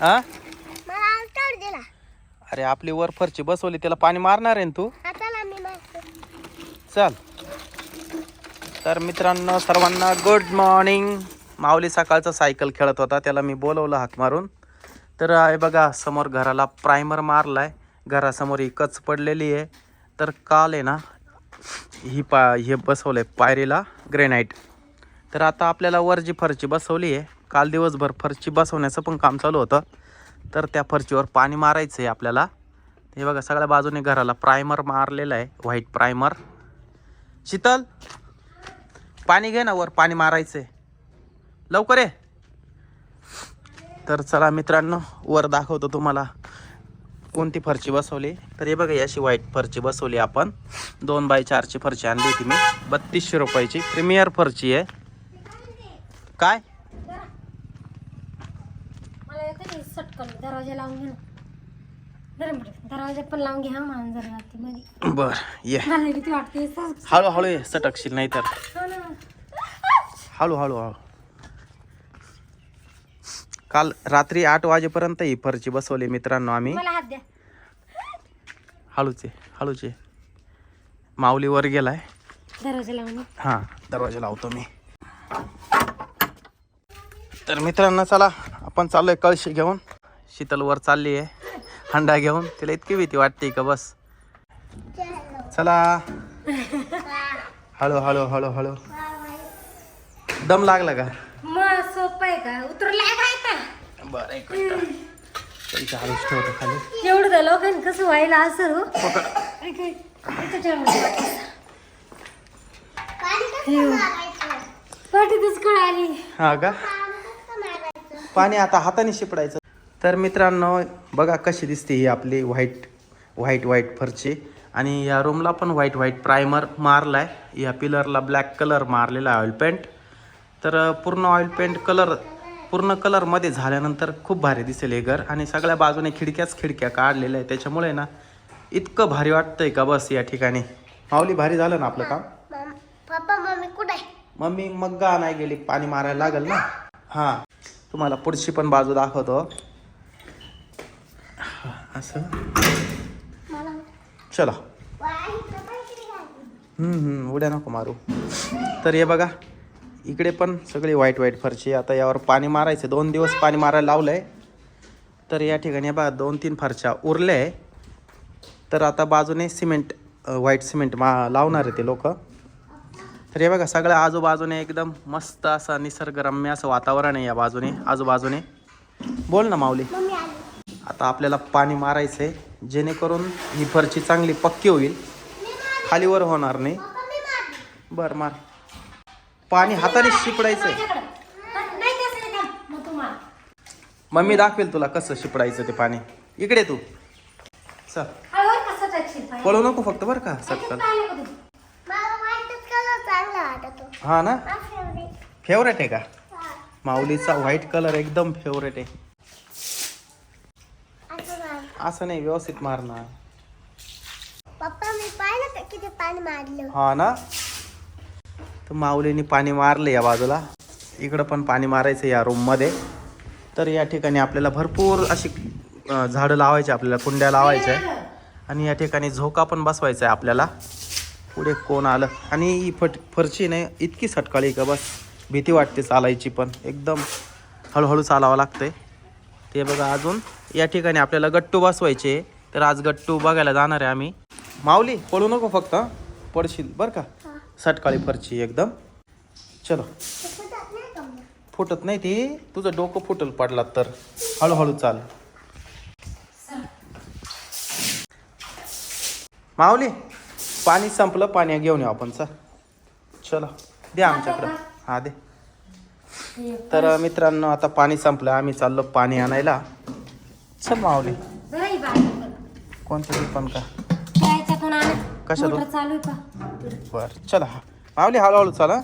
हा मला दिला. अरे आपली वर फरची बसवली त्याला पाणी मारणार आहे ना तू? आता ना मी मारतो. चल. तर मित्रांनो सर्वांना गुड मॉर्निंग माऊली सकाळचा सायकल खेळत होता त्याला मी बोलवलं हाक मारून. तर आहे बघा समोर घराला प्रायमर मारलाय. घरासमोर ही कच पडलेली आहे. तर काल आहे ना ही पा हे बसवलं आहे पायरीला ग्रेनाईट तर आता आपल्याला वर जी फरची बसवली आहे. काल दिवसभर फरची बसवण्याचं पण काम चालू होतं. तर त्या फरचीवर पाणी मारायचं आहे आपल्याला. हे बघा सगळ्या बाजूने घराला प्रायमर मारलेला आहे व्हाईट प्रायमर शीतल पाणी घे ना वर पाणी मारायचंय. लवकर ये. तर चला मित्रांनो वर दाखवतो तुम्हाला कोणती फरची बसवली. तर हे बघा अशी व्हाईट फरची बसवली आपण. दोन बाय चारची फरची आणली होती मी. बत्तीसशे रुपयाची. प्रीमियर फरची आहे. काय? येतं नाही सटकन दरवाजा लावून घे ना. जरा बरं, दरवाजा पण लावून घ्या मान जरा रात्री मध्ये बर ये. मला किती वाटते सहज. हळूहळू ये सटकशील नाही तर. हो ना. हळू हळू हळू. काल रात्री आठ वाजेपर्यंत ही फरची बसवली मित्रांनो आम्ही. मला हात द्या. हळूचे हळूचे माऊली वर गेलाय. दरवाजा लावून हां दरवाजा लावतो मी. तर मित्रांनो चला आपण चाललोय कळशी घेऊन. शीतल वर चालली आहे हंडा घेऊन. तिला इतकी भीती वाटते का बस? चला. हळू हळू हळू हळू. दम लागला का? आहे बरं एक मिनिट. पैसे हळूच ठेवतो खाली. एवढं लोकांनी कसं व्हायला असं हो. कळाली. हा का? पाणी आता हाताने शिपडायचं. तर मित्रांनो बघा कशी दिसते ही आपली व्हाईट व्हाईट व्हाईट फरची. आणि या रूमला पण व्हाईट व्हाईट प्रायमर मारला आहे या पिलरला ब्लॅक कलर मारलेला आहे ऑइल पेंट तर पूर्ण ऑइल पेंट कलर पूर्ण कलरमध्ये झाल्यानंतर खूप भारी दिसेल हे घर. आणि सगळ्या बाजूने खिडक्याच खिडक्या काढलेल्या आहे त्याच्यामुळे ना इतकं भारी वाटतंय का बस या ठिकाणी. माऊली भारी झालं ना आपलं काम? पप्पा मम्मी कुठे मम्मी मग्गा नाही गेली पाणी मारायला लागेल ना? हां. तुम्हाला पुढची पण बाजू दाखवतो. असं. चला. उड्या नको मारू. तर हे बघा इकडे पण सगळी व्हाईट व्हाईट फरची आता यावर पाणी मारायचं. दोन दिवस पाणी मारायला लावलं आहे तर या ठिकाणी बघा दोन तीन फरच्या उरल्या आहे. तर आता बाजूने सिमेंट व्हाईट सिमेंट मा लावणार आहे ते लोक. तर हे बघा सगळ्या आजूबाजूने एकदम मस्त असं निसर्गरम्य असं वातावरण आहे या बाजूने आजूबाजूने. बोल ना माऊली. आता आपल्याला पाणी मारायचं आहे जेणेकरून ही फरची चांगली पक्की होईल. खालीवर होणार नाही. बर मार. पाणी हाताने शिपडायचं आहे मम्मी दाखवेल तुला कसं शिपडायचं ते पाणी. इकडे तू. चल? पळू नको फक्त बरं का सटकन पाहिलं का तू? मला व्हाईटच कलर चांगला वाटतो हा ना. फेवरेट आहे का. माऊलीचा व्हाईट कलर एकदम फेवरेट आहे. असं नाही व्यवस्थित मारणार. पप्पा मी पाहिलं किती पाणी मारलं? हा ना? तर माऊलीने पाणी मारलं या बाजूला. इकडं पण पाणी मारायचं या रूममध्ये तर या ठिकाणी आपल्याला भरपूर अशी झाडं लावायची आपल्याला कुंड्या लावायच्या आणि या ठिकाणी झोका पण बसवायचा आहे आपल्याला. पुढे कोण आलं? आणि ही फट फरची नाही इतकी सटकाळी का बस? भीती वाटते चालायची पण. एकदम हळूहळू चालावं लागतंय. ते बघा अजून. या ठिकाणी आपल्याला गट्टू बसवायचे. तर आज गट्टू बघायला जाणार आहे आम्ही. माऊली पळू नको फक्त? पडशील बरं का? सटकाळी फरची एकदम. चलो? फुटत नाही ती. तुझं डोकं फुटल पडला तर. हळूहळू चाल. माऊली पाणी संपलं पाणी घेऊन येऊ आपण चल. चलो दे आमच्याकडं. हा दे. तर मित्रांनो आता पाणी संपलं. आम्ही चाललो पाणी आणायला. चल कर. कोणतं पण का? त्या याच्यातून आणत कशातून? मोटर चालू आहे का बर चला. माऊली हळूहळू चला